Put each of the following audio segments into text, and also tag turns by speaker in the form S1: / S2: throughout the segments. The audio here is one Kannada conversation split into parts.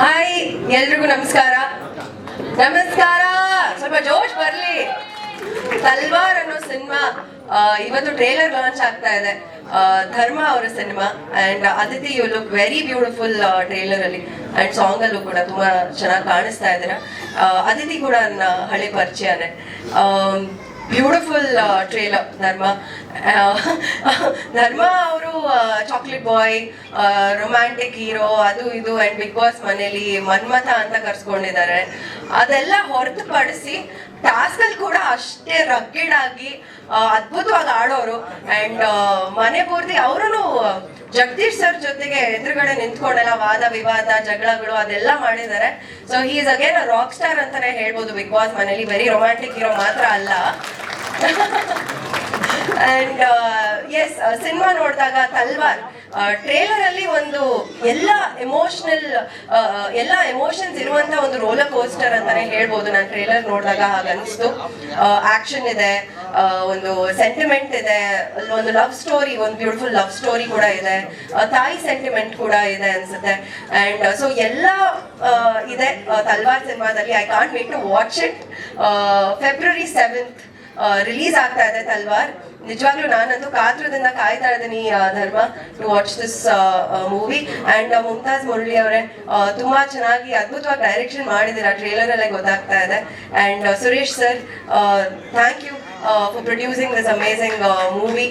S1: ಹಾಯ್ ಎಲ್ರಿಗೂ ನಮಸ್ಕಾರ. ನಮಸ್ಕಾರ. ಸ್ವಲ್ಪ ಜೋಶ್ ಬರ್ಲಿ. ತಲ್ವಾರ್ ಅನ್ನೋ ಸಿನಿಮಾ ಇವತ್ತು ಟ್ರೇಲರ್ ಲಾಂಚ್ ಆಗ್ತಾ ಇದೆ. ಧರ್ಮ ಅವರ cinema and Aditi you look very beautiful trailer ಅಲ್ಲಿ. ಅಂಡ್ ಸಾಂಗ್ ಅಲ್ಲೂ ಕೂಡ ತುಂಬಾ ಚೆನ್ನಾಗಿ ಕಾಣಿಸ್ತಾ ಇದ್ದೀರಾ ಅದಿತಿ ಕೂಡ ನನ್ನ ಹಳೆ ಪರಿಚಯನೇ. ಬ್ಯೂಟಿಫುಲ್ ಟ್ರೇಲರ್ ನರ್ಮಾ ನರ್ಮಾ ಅವರು ಚಾಕ್ಲೇಟ್ ಬಾಯ್ ರೊಮ್ಯಾಂಟಿಕ್ ಹೀರೋ ಅದು ಇದು ಅಂಡ್ ಬಿಗ್ ಬಾಸ್ ಮನೇಲಿ ಮನ್ಮಥ ಅಂತ ಕರ್ಸ್ಕೊಂಡಿದ್ದಾರೆ. ಅದೆಲ್ಲ ಹೊರತುಪಡಿಸಿ ಟಾಸ್ಕ್ ಅಲ್ಲಿ ಕೂಡ ಅಷ್ಟೇ ರಗ್ಗಿಡ್ ಆಗಿ ಅದ್ಭುತವಾಗಿ ಆಡೋರು. ಅಂಡ್ ಮನೆ ಪೂರ್ತಿ ಅವರು ಜಗದೀಶ್ ಸರ್ ಜೊತೆಗೆ ಎದುರುಗಡೆ ನಿಂತ್ಕೊಂಡೆಲ್ಲ ವಾದ ವಿವಾದ, ಜಗಳಗಳು, ಅದೆಲ್ಲ ಮಾಡಿದ್ದಾರೆ. So he is again rock star ಅಂತಾನೆ ಹೇಳ್ಬೋದು ಬಿಗ್ ಬಾಸ್ ಮನೇಲಿ. ವೆರಿ ರೊಮ್ಯಾಂಟಿಕ್ ಹೀರೋ ಮಾತ್ರ ಅಲ್ಲ. ಅಂಡ್ ಎಸ್ ಸಿನಿಮಾ ನೋಡಿದಾಗ ತಲ್ವಾರ್ ಟ್ರೇಲರ್ ಅಲ್ಲಿ ಒಂದು ಎಲ್ಲ ಎಮೋಷನಲ್ ಎಲ್ಲ ಎಮೋಷನ್ಸ್ ಇರುವಂತ ಒಂದು ರೋಲರ್ ಕೋಸ್ಟರ್ ಅಂತಾನೆ ಹೇಳ್ಬೋದು. ನಾನು ಟ್ರೇಲರ್ ನೋಡಿದಾಗ ಹಾಗನ್ನಿಸ್ತು. ಆಕ್ಷನ್ ಇದೆ ಒಂದು ಸೆಂಟಿಮೆಂಟ್ ಇದೆ ಒಂದು ಲವ್ ಸ್ಟೋರಿ ಒಂದು ಬ್ಯೂಟಿಫುಲ್ ಲವ್ ಸ್ಟೋರಿ ಕೂಡ ಇದೆ. ತಾಯಿ ಸೆಂಟಿಮೆಂಟ್ ಕೂಡ ಇದೆ ಅನ್ಸುತ್ತೆ. ಅಂಡ್ ಸೊ ಎಲ್ಲ ಆ, ಇದೆ ತಲ್ವಾರ್ ಸಿನಿಮಾದಲ್ಲಿ I can't wait to watch it February seventh release ಆಗ್ತಾ ಇದೆ ತಲ್ವಾರ್. ನಿಜವಾಗ್ಲೂ ನಾನಂತೂ ಕಾತುರದಿಂದ ಕಾಯ್ತಾ ಇದ್ದೀನಿ Dharma to watch this movie and Mumtaz Murali ಅವರೇ ತುಂಬಾ ಚೆನ್ನಾಗಿ ಅದ್ಭುತವಾಗಿ ಡೈರೆಕ್ಷನ್ ಮಾಡಿದ್ದೀರಾ. ಟ್ರೇಲರ್ ಅಲ್ಲೇ ಗೊತ್ತಾಗ್ತಾ ಇದೆ. And Suresh sir thank you for producing this amazing movie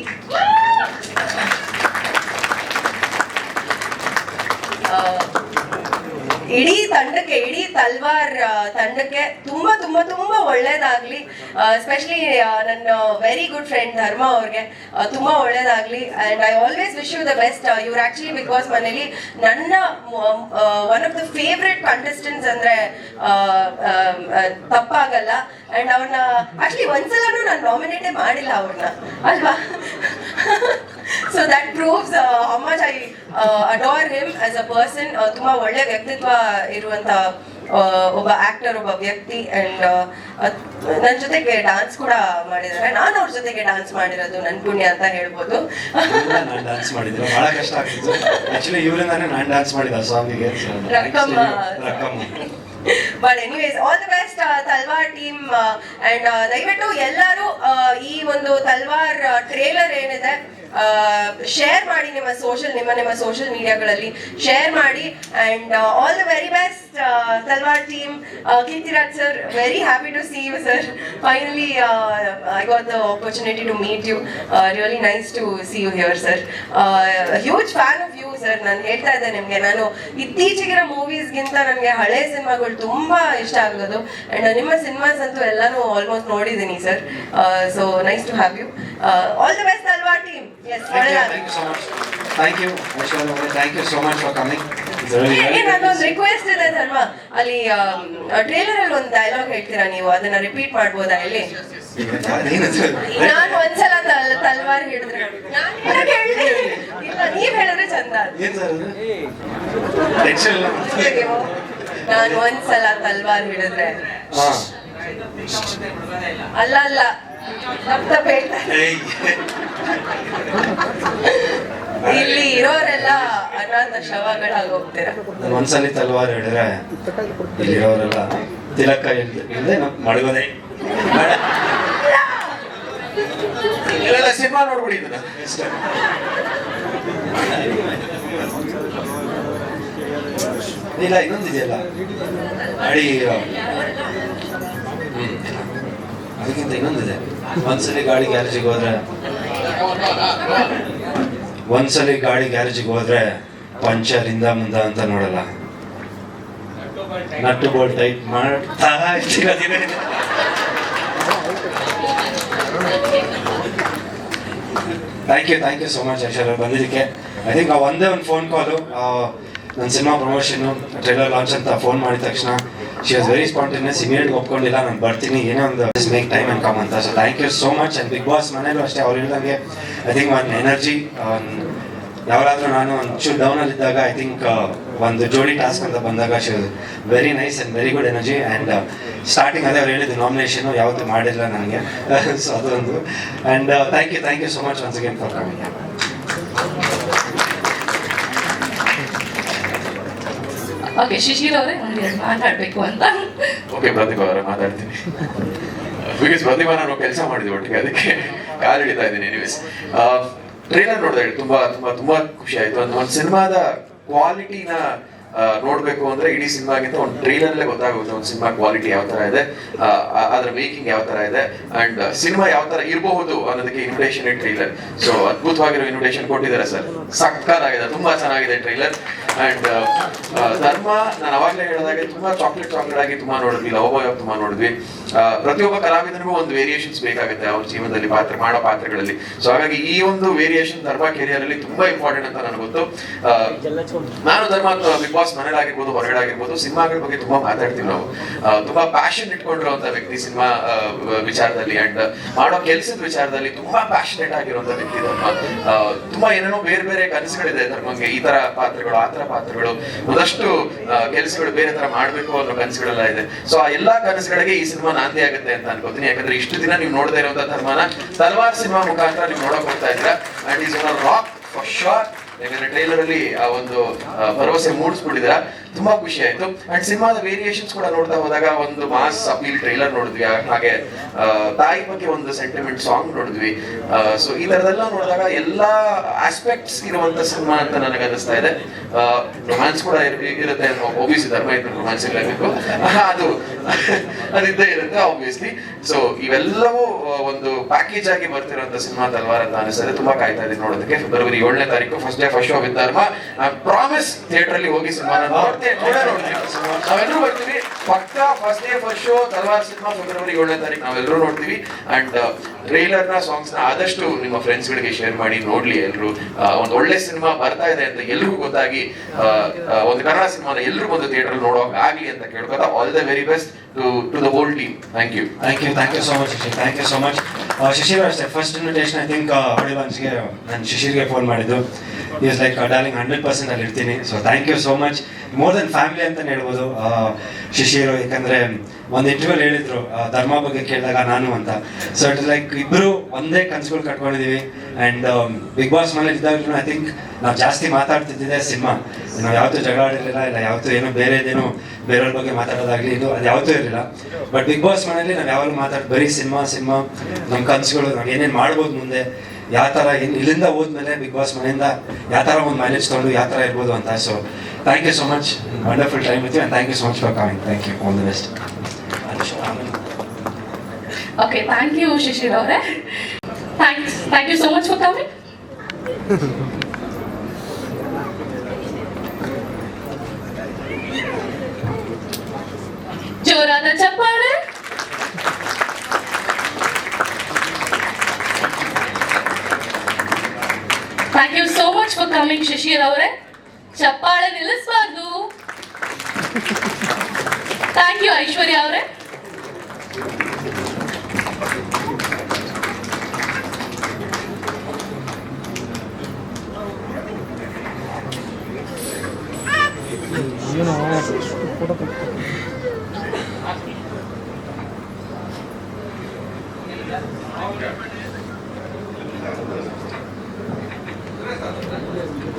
S1: ಇಡೀ ತಂಡಕ್ಕೆ, ಇಡೀ ತಲ್ವಾರ್ ತಂಡಕ್ಕೆ ತುಂಬಾ ತುಂಬಾ ತುಂಬಾ ಒಳ್ಳೇದಾಗ್ಲಿ. ಎಸ್ಪೆಷಲಿ ನನ್ನ ವೆರಿ ಗುಡ್ ಫ್ರೆಂಡ್ ಧರ್ಮ ಅವ್ರಿಗೆ ತುಂಬಾ ಒಳ್ಳೇದಾಗ್ಲಿ. And I always wish you the best ಇವ್ರು ಆಕ್ಚುಲಿ ಬಿಗ್ ಬಾಸ್ ಮನೇಲಿ ನನ್ನ one of the favourite contestants ಅಂದ್ರೆ ತಪ್ಪಾಗಲ್ಲ. ಅಂಡ್ ಅವ್ರನ್ನ ಆಕ್ಚುಲಿ ಒಂದ್ಸಲನೂ ನಾನು ನಾಮಿನೇಟೇ ಮಾಡಿಲ್ಲ ಅವ್ರನ್ನ ಅಲ್ವಾ? So that proves how much I adore him as a person ತುಂಬಾ ಒಳ್ಳೆ ವ್ಯಕ್ತಿತ್ವ ಇರುವಂತ ಒಬ್ಬ ಆಕ್ಟರ್ ಒಬ್ಬ ವ್ಯಕ್ತಿ ಅಂಡ್ ನನ್ನ ಜೊತೆಗೆ ಡಾನ್ಸ್ ಕೂಡ ಮಾಡಿದ್ದಾರೆ. ನಾನು ಅವ್ರ ಜೊತೆಗೆ ಡಾನ್ಸ್ ಮಾಡಿರೋದು ನನ್ ಪುಣ್ಯ ಅಂತ ಹೇಳ್ಬೋದು.
S2: ನಾನು ಡ್ಯಾನ್ಸ್ ಮಾಡಿದ್ರು. ಬಹಳ ಕಷ್ಟ ಆಗ್ತಿತ್ತು. ಆಕ್ಚುಲಿ ಇವರಿಂದಾನೇ ನಾನು ಡ್ಯಾನ್ಸ್ ಮಾಡಿದ.
S1: Rakkamma. But anyways all the best Talwar team and ದಯವಿಟ್ಟು ಎಲ್ಲರೂ ಈ ಒಂದು ತಲ್ವಾರ್ ಟ್ರೇಲರ್ ಏನಿದೆ ಶೇರ್ ಮಾಡಿ ನಿಮ್ಮ ಸೋಷಿಯಲ್ ನಿಮ್ಮ ನಿಮ್ಮ ಸೋಷಿಯಲ್ ಮೀಡಿಯಾಗಳಲ್ಲಿ ಶೇರ್ ಮಾಡಿ and all the very best Talwar team Keerthiraj sir very happy to see you sir finally I got the opportunity to meet you really nice to see you here sir huge fan of you sir ನಾನು ಹೇಳ್ತಾ ಇದ್ದೆ ನಿಮಗೆ. ನಾನು ಇತ್ತೀಚೆಗಿನ ಮೂವೀಸ್ಗಿಂತ ನನಗೆ ಹಳೆ ಸಿನಿಮಾಗಳು ತುಂಬಾ ಇಷ್ಟ ಆಗೋದು. ಅಂಡ್ ನಿಮ್ಮ ಸಿನಿಮಾಸ್ ಅಂತೂ ಎಲ್ಲಾನು ಆಲ್ಮೋಸ್ಟ್ ನೋಡಿದ್ದೀನಿ sir so nice to have you all the best ಅಲ್ವಾ team yes
S2: thank you so much thank you Aishwarya ಅವರೇ thank you so much for coming
S1: ನನ್ನೊಂದು ರಿಕ್ವೆಸ್ಟ್ ಇದೆ ಧರ್ಮ. ಅಲ್ಲಿ ಟ್ರೇಲರ್ ಅಲ್ಲಿ ಒಂದು ಡೈಲಾಗ್ ಹೇಳ್ತೀರಾ ನೀವು? ಅದನ್ನ ರಿಪೀಟ್ ಮಾಡ್ಬೋದಾ ಇಲ್ಲಿ? ನಾನು ಒಂದ್ಸಲ ತಲ್- ತಲ್ವಾರ್ ಹಿಡಿದ್ರೆ. ಇಲ್ಲ ನೀವ್ ಹೇಳಿದ್ರೆ ಚಂದ. ನಾನು ಒಂದ್ಸಲ ತಲ್ವಾರ್ ಹಿಡಿದ್ರೆ.
S2: ಹಾ.
S1: ಅಲ್ಲ ಅಲ್ಲ. ಇಲ್ಲಿ ಇರೋರೆಲ್ಲ ಅನಾಥ ಶವಗಳಾಗಿ ಹೋಗ್ತೀರಾ
S2: ಒಂದ್ಸಲಿ ತಲ್ವಾರ್ ಹಿಡಿದ್ರೆ ಇಲ್ಲಿರೋರೆಲ್ಲ ತಿಲಕ ನಾವು ಮಡಗೋದೆ ಇಲ್ಲ ಸಿನಿಮಾ ನೋಡ್ಬಿಡಿ. ಇಲ್ಲ ಇನ್ನೊಂದಿದೆಯಲ್ಲ ಅಡಿ. ಅದಕ್ಕಿಂತ ಇನ್ನೊಂದಿದೆ. ಒಂದ್ಸಲಿ ಗಾಡಿ ಗ್ಯಾರೇಜಿಗೆ ಹೋದ್ರೆ ಒಂದ್ಸಲಿ ಗಾಡಿ ಗ್ಯಾರೇಜಿಗೆ ಹೋದ್ರೆ ಪಂಚರ್ ಇಂದ ಮುಂದ ಅಂತ ನೋಡಲ್ಲ. ನಟ್ಟು ಬೋಲ್ಟ್ ಟೈಟ್ ಮಾಡ್ತಾ thank you thank you so much Aishwarya ಬಂದಿದ್ದಕ್ಕೆ. ಐ ಥಿಂಕ್ ಒಂದೇ ಒಂದು ಫೋನ್ ಕಾಲು ನನ್ನ ಸಿನಿಮಾ ಪ್ರಮೋಷನ್ ಟ್ರೈಲರ್ ಲಾಂಚ್ ಅಂತ ಫೋನ್ ಮಾಡಿದ ತಕ್ಷಣ she was very spontaneous immediate ಒಪ್ಕೊಂಡಿಲ್ಲ ನಾನು ಬರ್ತೀನಿ ಏನೋ ಒಂದು ಮೇಕ್ ಟೈಮ್ ಅಂಡ್ ಕಮ್ ಅಂತ so thank you so much and big boss ಮನೇಲೂ ಅಷ್ಟೇ ಅವ್ರು ಹೇಳ್ದಂಗೆ ಐ ಥಿಂಕ್ ಒನ್ ಎನರ್ಜಿ ಯಾವಾಗಾದ್ರೂ ನಾನು ಒಂಚೂರು ಡೌನ್ ಅಲ್ಲಿ ಇದ್ದಾಗ ಐ ಥಿಂಕ್ ಒಂದು ಜೋಡಿ ಟಾಸ್ಕ್ ಅಂತ ಬಂದಾಗ she very nice and very good energy and starting ಅದೇ ಅವ್ರು ಹೇಳಿದ್ದು ನಾಮಿನೇಷನು ಯಾವತ್ತೂ ಮಾಡಿಲ್ಲ ನನಗೆ ಸೊ ಅದೊಂದು and thank you thank you so much once again for coming
S3: okay, Shishir ಅವರೇ ಮಾತಾಡಬೇಕು ಅಂತ.
S4: ಓಕೆ ಮಾತಾಡ್ತೀನಿ. ಬಿಕಾಸ್ ಕೆಲಸ ಮಾಡಿದ್ವಿ ಒಟ್ಟಿಗೆ, ಅದಕ್ಕೆ ಕಾಲು ಹಿಡಿತಾ ಇದ್ದೀನಿ ಎನಿವೇಸ್ ಟ್ರೈಲರ್ ನೋಡಿದಾಗ ತುಂಬಾ ತುಂಬಾ ತುಂಬಾ ಖುಷಿ ಆಯ್ತು. ಒಂದು ಒಂದು ಸಿನಿಮಾದ ಕ್ವಾಲಿಟಿನ ನೋಡ್ಬೇಕು ಅಂದ್ರೆ ಇಡೀ ಸಿನಿಮಾಗಿಂತ ಒಂದು ಟ್ರೈಲರ್ಲೇ ಗೊತ್ತಾಗುತ್ತೆ ಒಂದು ಸಿನಿಮಾ ಕ್ವಾಲಿಟಿ ಯಾವ ತರ ಇದೆ ಅದ್ರ ಮೇಕಿಂಗ್ ಯಾವ ತರ ಇದೆ ಅಂಡ್ ಸಿನಿಮಾ ಯಾವ ತರ ಇರಬಹುದು ಅನ್ನೋದಕ್ಕೆ ಇನ್ವಿಟೇಷನ್ ಟ್ರೈಲರ್ ಸೊ ಅದ್ಭುತವಾಗಿರೋ ಇನ್ವಿಟೇಷನ್ ಕೊಟ್ಟಿದ್ದಾರೆ ಸರ್ ಸಕ್ಕತ್ತಾಗಿದೆ ತುಂಬಾ ಚೆನ್ನಾಗಿದೆ ಟ್ರೈಲರ್ ಅಂಡ್ ಧರ್ಮ, ನಾನು ಅವಾಗಲೇ ಹೇಳಿದಾಗ ತುಂಬಾ ಚಾಕ್ಲೇಟ್ ಆಗಿ ತುಂಬಾ ನೋಡಿದ್ವಿ ಲವಭಾವ ತುಂಬಾ ನೋಡಿದ್ವಿ. ಪ್ರತಿಯೊಬ್ಬ ಕಲಾವಿದನಿಗೂ ಒಂದು ವೇರಿಯೇಷನ್ಸ್ ಬೇಕಾಗುತ್ತೆ ಅವ್ರ ಜೀವನದಲ್ಲಿ ಪಾತ್ರ, ಮಾಡೋ ಪಾತ್ರಗಳಲ್ಲಿ. ಸೊ ಹಾಗಾಗಿ ಈ ಒಂದು ವೇರಿಯೇಷನ್ ಧರ್ಮ ಕೆರಿಯರ್ ಅಲ್ಲಿ ತುಂಬಾ ಇಂಪಾರ್ಟೆಂಟ್ ಅಂತ ನನಗೆ ಗೊತ್ತು. ನಾನು ಧರ್ಮ ಬಿಗ್ ಬಾಸ್ ಮನೇಲಿ ಆಗಿರ್ಬೋದು ಹೊರಗಡೆ ಆಗಿರ್ಬೋದು ಸಿನಿಮಾಗಳ ಬಗ್ಗೆ ತುಂಬಾ ಮಾತಾಡ್ತೀವಿ ನಾವು. ತುಂಬಾ ಪ್ಯಾಷನ್ ಇಟ್ಕೊಂಡಿರುವಂತ ವ್ಯಕ್ತಿ ಸಿನಿಮಾ ವಿಚಾರದಲ್ಲಿ ಅಂಡ್ ಮಾಡೋ ಕೆಲಸದ ವಿಚಾರದಲ್ಲಿ ತುಂಬಾ ಪ್ಯಾಷನೇಟ್ ಆಗಿರುವಂತ ವ್ಯಕ್ತಿ ಧರ್ಮ. ತುಂಬಾ ಏನೇನೋ ಬೇರೆ ಬೇರೆ ಕನಸುಗಳಿದೆ ಧರ್ಮಂಗೆ, ಈ ತರ ಪಾತ್ರಗಳು, ಆ ತರ ಪಾತ್ರಗಳು. ಒಂದಷ್ಟು ಕೆಲಸಗಳು ಬೇರೆ ತರ ಮಾಡ್ಬೇಕು ಅನ್ನೋ ಕನಸುಗಳೆಲ್ಲ ಇದೆ. ಸೊ ಆ ಎಲ್ಲಾ ಕನಸುಗಳಿಗೆ ಈ ಸಿನಿಮಾ ನಾಂದಿ ಆಗುತ್ತೆ ಅಂತ ಅನ್ಕೋತೀನಿ. ಯಾಕಂದ್ರೆ ಇಷ್ಟು ದಿನ ನೀವು ನೋಡದೇ ಇರುವಂತಹ ಧರ್ಮನ ತಲ್ವಾರ್ ಸಿನಿಮಾ ಮುಖಾಂತರ ನೀವು ನೋಡಕ್ ಹೋಗ್ತಾ ಇದ್ದೀರಾ. And is rock for sure ಯಾಕಂದ್ರೆ ಟ್ರೈಲರ್ ಅಲ್ಲಿ ಆ ಒಂದು ಭರವಸೆ ಮೂಡಿಸ್ಬಿಟ್ಟಿದ್ರ ತುಂಬಾ ಖುಷಿ ಆಯ್ತು. ಅಂಡ್ ಸಿನಿಮಾದ ವೇರಿಯೇಷನ್ಸ್ ಕೂಡ ನೋಡ್ತಾ ಹೋದಾಗ ಒಂದು ಮಾಸ್ ಅಪೀಲ್ ಟ್ರೈಲರ್ ನೋಡಿದ್ವಿ. ಹಾಗೆ ತಾಯಿ ಬಗ್ಗೆ ಒಂದು ಸೆಂಟಿಮೆಂಟ್ ಸಾಂಗ್ ನೋಡಿದ್ವಿ. ಸೊ ಈ ತರದೆಲ್ಲ ನೋಡಿದಾಗ ಎಲ್ಲಾ ಆಸ್ಪೆಕ್ಟ್ಸ್ ಇರುವಂತ ಸಿನಿಮಾ ಅಂತ ನನಗೆ ಅನಿಸ್ತಾ ಇದೆ ರೊಮ್ಯಾನ್ಸ್ ಕೂಡ ಇರ್- ಇರುತ್ತೆ ಓಬಿಸಿ ಧರ್ಮ ಇದ್ರೆ ರೊಮ್ಯಾನ್ಸ್ ಇರಲೇಬೇಕು. ಅದು ಅದಿದ್ದೇ ಇರುತ್ತೆ ಆಬ್ವಿಯಸ್ಲಿ ಸೊ ಇವೆಲ್ಲವೂ ಒಂದು ಪ್ಯಾಕೇಜ್ ಆಗಿ ಬರ್ತಿರುವಂತ ಸಿನಿಮಾ ತಲ್ವಾರ್ ಅಂತ ಅನಿಸ್ತದೆ. ತುಂಬಾ ಕಾಯ್ತಾ ಇದೆ ನೋಡೋದಕ್ಕೆ. ಫೆಬ್ರವರಿ ಏಳನೇ ತಾರೀಕು first day first show with Dharma promise theatre ಅಲ್ಲಿ ಹೋಗಿ ಸಿನಿಮಾ ನೋಡ್ತೀವಿ ನಾವೆಲ್ಲರೂ ಬರ್ತೀವಿ ಪಕ್ಕ first day first show Talwar cinema February ಏಳನೇ ತಾರೀಕು ನಾವೆಲ್ಲರೂ ನೋಡ್ತೀವಿ. ಅಂಡ್ ಟ್ರೈಲರ್ನ ಸಾಂಗ್ಸ್ನ ಆದಷ್ಟು ನಿಮ್ಮ ಫ್ರೆಂಡ್ಸ್ ಗಳಿಗೆ ಶೇರ್ ಮಾಡಿ, ನೋಡ್ಲಿ ಎಲ್ರು. ಒಂದು ಒಳ್ಳೆ ಸಿನಿಮಾ ಬರ್ತಾ ಇದೆ ಅಂತ ಎಲ್ರಿಗೂ ಗೊತ್ತಾಗಿ ಒಂದು ಕನ್ನಡ ಸಿನಿಮಾನ ಎಲ್ರು ಒಂದು ಥಿಯೇಟರ್ ನೋಡೋಕೆ ಆಗ್ಲಿ ಅಂತ ಕೇಳ್ಕೊತಾ all the very best to to the whole team thank you
S2: thank you thank you so much thank you so much Shishir ಅಷ್ಟೇ. ಫಸ್ಟ್ ಇನ್ವಿಟೇಷನ್ ಐ ಥಿಂಕ್ ಲಾಂಚ್ಗೆ ನಾನು ಶಿಶಿರ್ಗೆ ಫೋನ್ ಮಾಡಿದ್ದು. Is like darling hundred percent ಅಲ್ಲಿ ಇರ್ತೀನಿ. So thank you so much more than family ಅಂತಲೇ ಹೇಳ್ಬೋದು ಶಿಶಿರು ಯಾಕಂದ್ರೆ, ಒಂದು ಇಂಟರ್ವ್ಯೂಲ್ ಹೇಳಿದ್ರು ಧರ್ಮ ಬಗ್ಗೆ ಕೇಳಿದಾಗ ನಾನು ಅಂತ. ಸೊ ಇಟ್ ಲೈಕ್ ಇಬ್ರು ಒಂದೇ ಕನಸುಗಳು ಕಟ್ಕೊಂಡಿದ್ದೀವಿ ಅಂಡ್ ಬಿಗ್ ಬಾಸ್ ಮನೇಲಿ ಇದ್ದಾಗ ಐ ಥಿಂಕ್ ನಾವು ಜಾಸ್ತಿ ಮಾತಾಡ್ತಿದ್ದಿದೆ ಸಿನಿಮಾ. ನಾವು ಯಾವತ್ತೂ ಜಗಳ ಆಡಿರಲಿಲ್ಲ, ಇಲ್ಲ ಯಾವತ್ತೂ ಏನೋ ಬೇರೆದೇನೋ ಬೇರೆಯವ್ರ ಬಗ್ಗೆ ಮಾತಾಡೋದಾಗ್ಲಿ ಇದು ಅದು ಯಾವತ್ತೂ ಇರಲಿಲ್ಲ. ಬಟ್ ಬಿಗ್ ಬಾಸ್ ಮನೇಲಿ ನಾವು ಯಾವಾಗಲೂ ಮಾತಾಡ್, ಬರೀ ಸಿನಿಮಾ ಸಿನಿಮಾ ನಮ್ಮ ಕನಸುಗಳು, ನಾವು ಏನೇನು ಮಾಡ್ಬೋದು ಮುಂದೆ ಯಾವ ಥರ ಇಲ್ಲಿಂದ ಹೋದ್ಮೇಲೆ ಬಿಗ್ ಬಾಸ್ ಮನೆಯಿಂದ ಯಾವ ಥರ ಒಂದು ಮೈಲೇಜ್ ತೊಗೊಂಡು ಯಾವ ಥರ ಇರ್ಬೋದು ಅಂತ so thank you so much wonderful time ಇತ್ತು and thank you so much for coming thank you all the best
S3: okay thank you Shishir ಅವರೇ. Thanks thank you so much for coming thank you so much for coming Shishir ಅವರೇ ಚಪ್ಪಾಳೆ ನಿಲ್ಲಿಸಬಾರ್ದು ಥ್ಯಾಂಕ್ ಯು ಐಶ್ವರ್ಯ ಅವರೇ